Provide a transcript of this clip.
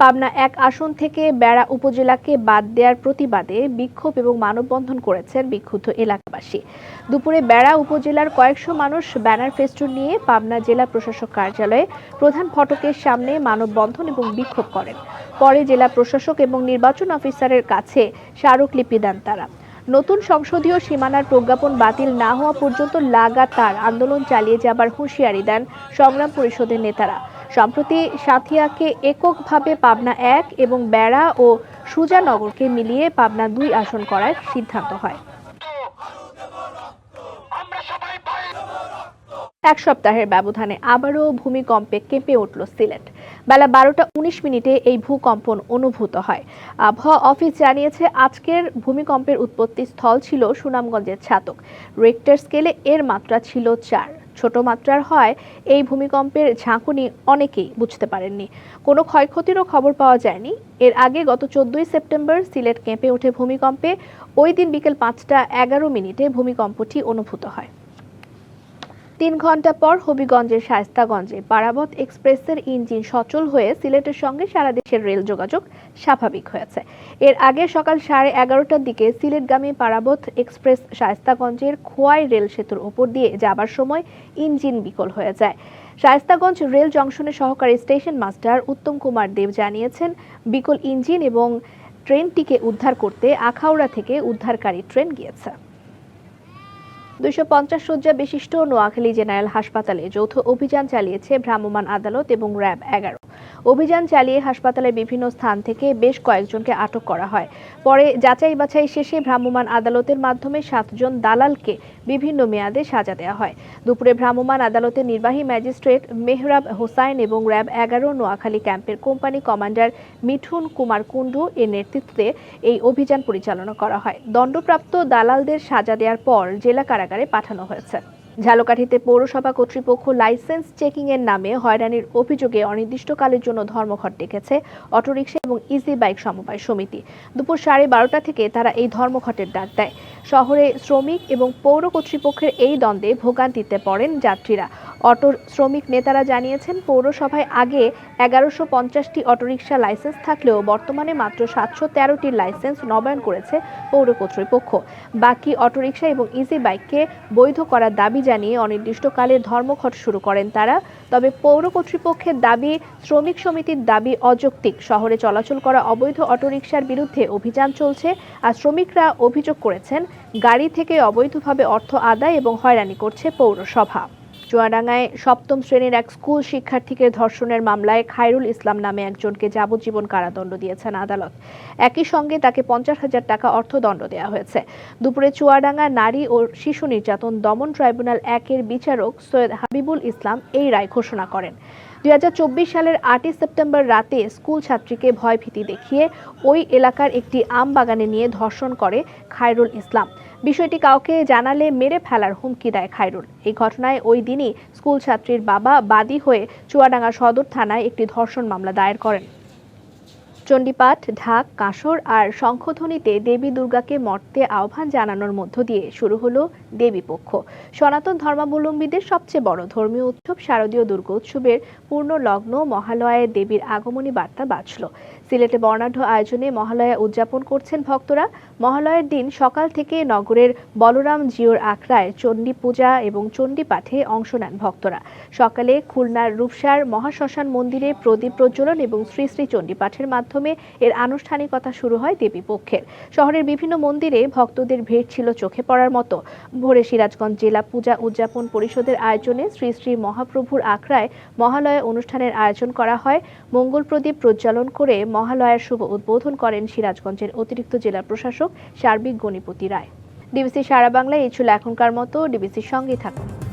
পাবনা এক আসন থেকে বেড়া উপজেলাকে বাদ দেওয়ার প্রতিবাদে বিক্ষোভ এবং মানববন্ধন করেছেন বিক্ষুব্ধ এলাকাবাসী। দুপুরে বেড়া উপজেলার কয়েকশো মানুষ ব্যানার ফেস্টুন নিয়ে পাবনা জেলা প্রশাসক কার্যালয়ে প্রধান ফটকের সামনে মানববন্ধন এবং বিক্ষোভ করেন। পরে জেলা প্রশাসক এবং নির্বাচন অফিসারের কাছে স্মারকলিপি দেন তারা। নতুন সংসদীয় সীমানার প্রজ্ঞাপন বাতিল না হওয়া পর্যন্ত লাগাতার আন্দোলন চালিয়ে যাবার হুঁশিয়ারি দেন সংগ্রাম পরিষদের নেতারা। সম্প্রতি সাথিয়াকে এককভাবে পাবনা এক এবং বেড়া ও সুজানগরকে মিলিয়ে পাবনা দুই আসন করার সিদ্ধান্ত হয়। এক সপ্তাহের ব্যবধানে আবারও ভূমিকম্পে কেঁপে উঠল সিলেট। বেলা বারোটা উনিশ মিনিটে এই ভূকম্পন অনুভূত হয়। আবহাওয়া অফিস জানিয়েছে, আজকের ভূমিকম্পের উৎপত্তি স্থল ছিল সুনামগঞ্জের ছাতক। রেক্টার স্কেলে এর মাত্রা ছিল চার। ছোট মাত্রার হয়, এই ভূমিকম্পের ঝাঁকুনি অনেকেই বুঝতে পারেননি। কোনো ক্ষয়ক্ষতিরও খবর পাওয়া যায়নি। এর আগে গত চোদ্দই সেপ্টেম্বর সিলেট কেঁপে ওঠে ভূমিকম্পে। ওই দিন বিকেল পাঁচটা এগারো মিনিটে ভূমিকম্পটি অনুভূত হয়। তিন ঘণ্টা পর হবিগঞ্জের শায়স্তাগঞ্জে পারাবত এক্সপ্রেসের ইঞ্জিন সচল হয়ে সিলেটের সঙ্গে সারা দেশের রেল যোগাযোগ স্বাভাবিক হয়েছে। এর আগে সকাল সাড়ে এগারোটার দিকে সিলেটগামী পারাবত এক্সপ্রেস শায়স্তাগঞ্জের খোয়াই রেল সেতুর ওপর দিয়ে যাবার সময় ইঞ্জিন বিকল হয়ে যায়। শায়স্তাগঞ্জ রেল জংশনের সহকারী স্টেশন মাস্টার উত্তম কুমার দেব জানিয়েছেন, বিকল ইঞ্জিন এবং ট্রেনটিকে উদ্ধার করতে আখাউড়া থেকে উদ্ধারকারী ট্রেন গিয়েছে। দুইশো পঞ্চাশ শয্যা বিশিষ্ট নোয়াখালী জেনারেল হাসপাতালে যৌথ অভিযান চালিয়েছে ভ্রাম্যমাণ আদালত এবং র্যাব এগারো। অভিযান চালিয়ে হাসপাতালের বিভিন্ন স্থান থেকে বেশ কয়েকজনকে আটক করা হয়। পরে যাচাই বাছাই শেষে ভ্রাম্যমাণ আদালতের মাধ্যমে সাতজন দালালকে বিভিন্ন মেয়াদে সাজা দেওয়া হয়। দুপুরে ভ্রাম্যমাণ আদালতের নির্বাহী ম্যাজিস্ট্রেট মেহরাব হোসাইন এবং র্যাব এগারো নোয়াখালী ক্যাম্পের কোম্পানি কমান্ডার মিঠুন কুমার কুণ্ডু এর নেতৃত্বে এই অভিযান পরিচালনা করা হয়। দণ্ডপ্রাপ্ত দালালদের সাজা দেওয়ার পর জেলা কারাগারে পাঠানো হয়েছে। ঝালকাঠিতে পৌরসভা কর্তৃপক্ষ লাইসেন্স চেকিং এর নামে হয়রানির অভিযোগে অনির্দিষ্টকালের জন্য ধর্মঘট ডেকেছে অটোরিকশা এবং ইজি বাইক সমবায় সমিতি। দুপুর সাড়ে বারোটা থেকে তারা এই ধর্মঘটের ডাক দেয়। শহরে শ্রমিক এবং পৌর কর্তৃপক্ষের এই দ্বন্দ্বে ভোগান্তিতে পড়েন যাত্রীরা। অটো শ্রমিক নেতারা জানিয়েছেন, পৌরসভায় আগে এগারোশো পঞ্চাশটি অটোরিকশা লাইসেন্স থাকলেও বর্তমানে মাত্র সাতশো তেরোটির লাইসেন্স নবায়ন করেছে পৌর কর্তৃপক্ষ। বাকি অটোরিকশা এবং ইজি বাইককে বৈধ করার দাবি জানিয়ে অনির্দিষ্টকালে ধর্মঘট শুরু করেন তারা। তবে পৌর কর্তৃপক্ষের দাবি, শ্রমিক সমিতির দাবি অযৌক্তিক। শহরে চলাচল করা অবৈধ অটোরিকশার বিরুদ্ধে অভিযান চলছে আর শ্রমিকরা অভিযোগ করেছেন, গাড়ি থেকে অবৈধভাবে অর্থ আদায় এবং হয়রানি করছে পৌরসভা। চুয়াডাঙ্গায় সপ্তম শ্রেণির এক স্কুল শিক্ষার্থীকে ধর্ষণের মামলায় খায়রুল ইসলাম নামে একজনকে যাবজ্জীবন কারাদণ্ড দিয়েছেন আদালত। একই সঙ্গে তাকে পঞ্চাশ হাজার টাকা অর্থদণ্ড দেওয়া হয়েছে। দুপুরে চুয়াডাঙ্গা নারী ও শিশু নির্যাতন দমন ট্রাইব্যুনাল একের বিচারক সৈয়দ হাবিবুল ইসলাম এই রায় ঘোষণা করেন। দুই হাজার চব্বিশ সালের আটই সেপ্টেম্বর রাতে স্কুল ছাত্রীকে ভয়ভীতি দেখিয়ে ওই এলাকার একটি আম বাগানে নিয়ে ধর্ষণ করে খায়রুল ইসলাম। বিষয়টি কাউকে জানালে মেরে ফেলার হুমকি দেয় খায়রুল। এই ঘটনায় ওই দিনই স্কুল ছাত্রীর বাবা বাদী হয়ে চুয়াডাঙ্গা সদর থানায় একটি ধর্ষণ মামলা দায়ের করেন। চণ্ডীপাঠ, ঢাক, কাঁসর আর শঙ্খধ্বনিতে দেবী দুর্গাকে মর্তে আহ্বান জানানোর মধ্য দিয়ে শুরু হলো দেবী পক্ষ। সনাতন ধর্মাবলম্বীদের সবচেয়ে বড় ধর্মীয় উৎসব শারদীয় দুর্গোৎসবের পূর্ণ লগ্ন মহালয়ায় দেবীর আগমনী বার্তা বাঁচল সিলেটে বর্ণাঢ্য আয়োজনে মহালয়া উদযাপন করছেন ভক্তরা। মহালয়ের দিন সকাল থেকে নগরের বলরাম জিওর আখড়ায় চণ্ডী পূজা এবং চণ্ডী পাঠে অংশ নেন ভক্তরা। সকালে খুলনার রূপসার মহাশ্মশান মন্দিরে প্রদীপ প্রজ্বলন এবং শ্রী শ্রী চণ্ডী পাঠের মাধ্যমে এর আনুষ্ঠানিকতা শুরু হয় দেবী পক্ষের। শহরের বিভিন্ন মন্দিরে ভক্তদের ভিড় ছিল চোখে পড়ার মতো। ভোরে সিরাজগঞ্জ জেলা পূজা উদযাপন পরিষদের আয়োজনে শ্রী শ্রী মহাপ্রভুর আখড়ায় মহালয়া অনুষ্ঠানের আয়োজন করা হয়। মঙ্গল প্রদীপ প্রজ্বলন করে মহালয়ার শুভ উদ্বোধন করেন সিরাজগঞ্জের অতিরিক্ত জেলা প্রশাসক সার্বিক গণিপতি রায়। ডিবিসি সারা বাংলায় এই ছিল এখনকার মতো। ডিবিসির সঙ্গেই থাকুন।